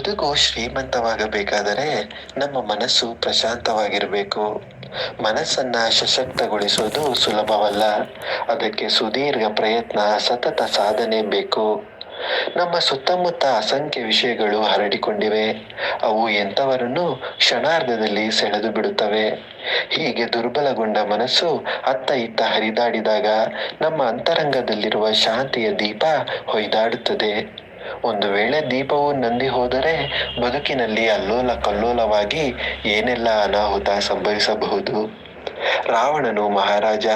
ಬದುಕು ಶ್ರೀಮಂತವಾಗಬೇಕಾದರೆ ನಮ್ಮ ಮನಸ್ಸು ಪ್ರಶಾಂತವಾಗಿರಬೇಕು. ಮನಸ್ಸನ್ನ ಸಶಕ್ತಗೊಳಿಸೋದು ಸುಲಭವಲ್ಲ. ಅದಕ್ಕೆ ಸುದೀರ್ಘ ಪ್ರಯತ್ನ, ಸತತ ಸಾಧನೆ ಬೇಕು. ನಮ್ಮ ಸುತ್ತಮುತ್ತ ಅಸಂಖ್ಯ ವಿಷಯಗಳು ಹರಡಿಕೊಂಡಿವೆ. ಅವು ಎಂಥವರನ್ನು ಕ್ಷಣಾರ್ಧದಲ್ಲಿ ಸೆಳೆದು ಬಿಡುತ್ತವೆ. ಹೀಗೆ ದುರ್ಬಲಗೊಂಡ ಮನಸ್ಸು ಅತ್ತ ಇತ್ತ ಹರಿದಾಡಿದಾಗ ನಮ್ಮ ಅಂತರಂಗದಲ್ಲಿರುವ ಶಾಂತಿಯ ದೀಪ ಹೊಯ್ದಾಡುತ್ತದೆ. ಒಂದು ವೇಳೆ ದೀಪವು ನಂದಿ ಹೋದರೆ ಬದುಕಿನಲ್ಲಿ ಅಲ್ಲೋಲ ಕಲ್ಲೋಲವಾಗಿ ಏನೆಲ್ಲ ಅನಾಹುತ ಸಂಭವಿಸಬಹುದು? ರಾವಣನು ಮಹಾರಾಜ,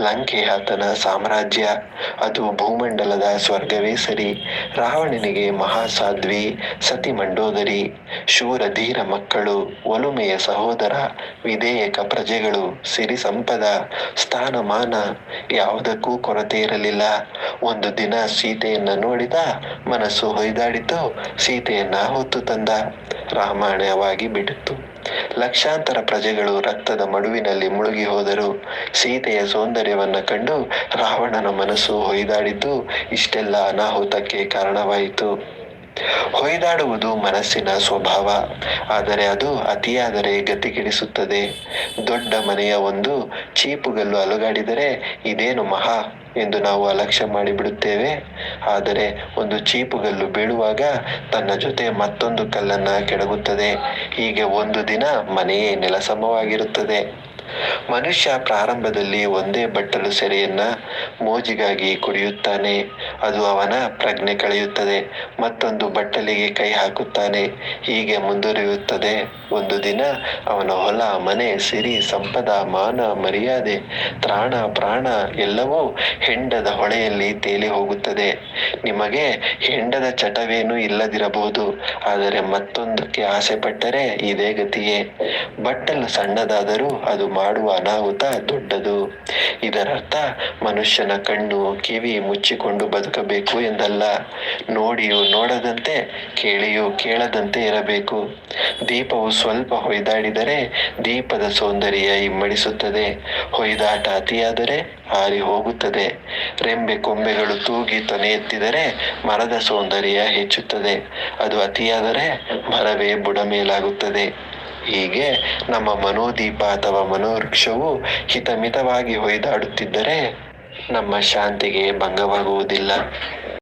ಲಂಕೆ ಆತನ ಸಾಮ್ರಾಜ್ಯ, ಅದು ಭೂಮಂಡಲದ ಸ್ವರ್ಗವೇ ಸರಿ. ರಾವಣನಿಗೆ ಮಹಾಸಾಧ್ವಿ, ಸತಿ ಮಂಡೋದರಿ, ಶೂರ ಧೀರ ಮಕ್ಕಳು, ಒಲುಮೆಯ ಸಹೋದರ, ವಿಧೇಯಕ ಪ್ರಜೆಗಳು, ಸಿರಿ ಸಂಪದ, ಸ್ಥಾನಮಾನ, ಯಾವುದಕ್ಕೂ ಕೊರತೆ ಇರಲಿಲ್ಲ. ಒಂದು ದಿನ ಸೀತೆಯನ್ನು ನೋಡಿದ ಮನಸ್ಸು ಹೊಯ್ದಾಡಿತು, ಸೀತೆಯನ್ನ ಹೊತ್ತು ತಂದ. ರಾಮಾಯಣವಾಗಿ ಬಿಡಿತು ಲಕ್ಷಾಂತರ ಪ್ರಜೆಗಳು ರಕ್ತದ ಮಡುವಿನಲ್ಲಿ ಮುಳುಗಿ ಹೋದರು ಸೀತೆಯ ಸೌಂದರ್ಯವನ್ನು ಕಂಡು ರಾವಣನ ಮನಸ್ಸು ಹೊಯ್ದಾಡಿದ್ದು ಇಷ್ಟೆಲ್ಲ ಅನಾಹುತಕ್ಕೆ ಕಾರಣವಾಯಿತು. ಹೊಯ್ದಾಡುವುದು ಮನಸ್ಸಿನ ಸ್ವಭಾವ, ಆದರೆ ಅದು ಅತಿಯಾದರೆ ಗತಿಗಿಡಿಸುತ್ತದೆ. ದೊಡ್ಡ ಮನೆಯ ಒಂದು ಚೀಪುಗಲ್ಲು ಅಲುಗಾಡಿದರೆ ಇದೇನು ಮಹಾ ಎಂದು ನಾವು ಅಲಕ್ಷ್ಯ ಮಾಡಿಬಿಡುತ್ತೇವೆ. ಆದರೆ ಒಂದು ಚೀಪುಗಲ್ಲು ಬೀಳುವಾಗ ತನ್ನ ಜೊತೆ ಮತ್ತೊಂದು ಕಲ್ಲನ್ನ ಕೆಡಗುತ್ತದೆ. ಹೀಗೆ ಒಂದು ದಿನ ಮನೆಯೇ ನೆಲಸಮವಾಗಿರುತ್ತದೆ. ಮನುಷ್ಯ ಪ್ರಾರಂಭದಲ್ಲಿ ಒಂದೇ ಬಟ್ಟಲು ಸೆರೆಯನ್ನ ಮೋಜಿಗಾಗಿ ಕುಡಿಯುತ್ತಾನೆ. ಅದು ಅವನ ಪ್ರಜ್ಞೆ ಕಳೆಯುತ್ತದೆ. ಮತ್ತೊಂದು ಬಟ್ಟಲಿಗೆ ಕೈ ಹಾಕುತ್ತಾನೆ. ಹೀಗೆ ಮುಂದುವರಿಯುತ್ತದೆ. ಒಂದು ದಿನ ಅವನ ಹೊಲ, ಮನೆ, ಸಿರಿ, ಸಂಪದ, ಮಾನ, ಮರ್ಯಾದೆ, ತ್ರಾಣ, ಪ್ರಾಣ ಎಲ್ಲವೂ ಹೆಂಡದ ಹೊಳೆಯಲ್ಲಿ ತೇಲಿ ಹೋಗುತ್ತದೆ. ನಿಮಗೆ ಹೆಂಡದ ಚಟವೇನೂ ಇಲ್ಲದಿರಬಹುದು. ಆದರೆ ಮತ್ತೊಂದಕ್ಕೆ ಆಸೆ ಪಟ್ಟರೆ ಇದೇ ಗತಿಯೇ. ಬಟ್ಟಲು ಸಣ್ಣದಾದರೂ ಅದು ಮಾಡುವ ಅನಾಹುತ ದೊಡ್ಡದು. ಇದರರ್ಥ, ಮನುಷ್ಯನ ಕಣ್ಣು ಕಿವಿ ಮುಚ್ಚಿಕೊಂಡು ಬದುಕಬೇಕು ಎಂದಲ್ಲ. ನೋಡಿಯೂ ನೋಡದಂತೆ, ಕೇಳಿಯೂ ಕೇಳದಂತೆ ಇರಬೇಕು. ದೀಪವು ಸ್ವಲ್ಪ ಹೊಯ್ದಾಡಿದರೆ ದೀಪದ ಸೌಂದರ್ಯ ಇಮ್ಮಡಿಸುತ್ತದೆ. ಹೊಯ್ದಾಟ ಅತಿಯಾದರೆ ಹಾರಿ ಹೋಗುತ್ತದೆ. ರೆಂಬೆ ಕೊಂಬೆಗಳು ತೂಗಿ ತೊನೆ ಮರದ ಸೌಂದರ್ಯ ಹೆಚ್ಚುತ್ತದೆ. ಅದು ಅತಿಯಾದರೆ ಮರವೇ ಬುಡಮೇಲಾಗುತ್ತದೆ ಹೀಗೆ ನಮ್ಮ ಮನೋದೀಪ ಅಥವಾ ಮನೋವೃಕ್ಷವು ಹಿತಮಿತವಾಗಿ ಹೊಯ್ದಾಡುತ್ತಿದ್ದರೆ ನಮ್ಮ ಶಾಂತಿಗೆ ಭಂಗವಾಗುವುದಿಲ್ಲ.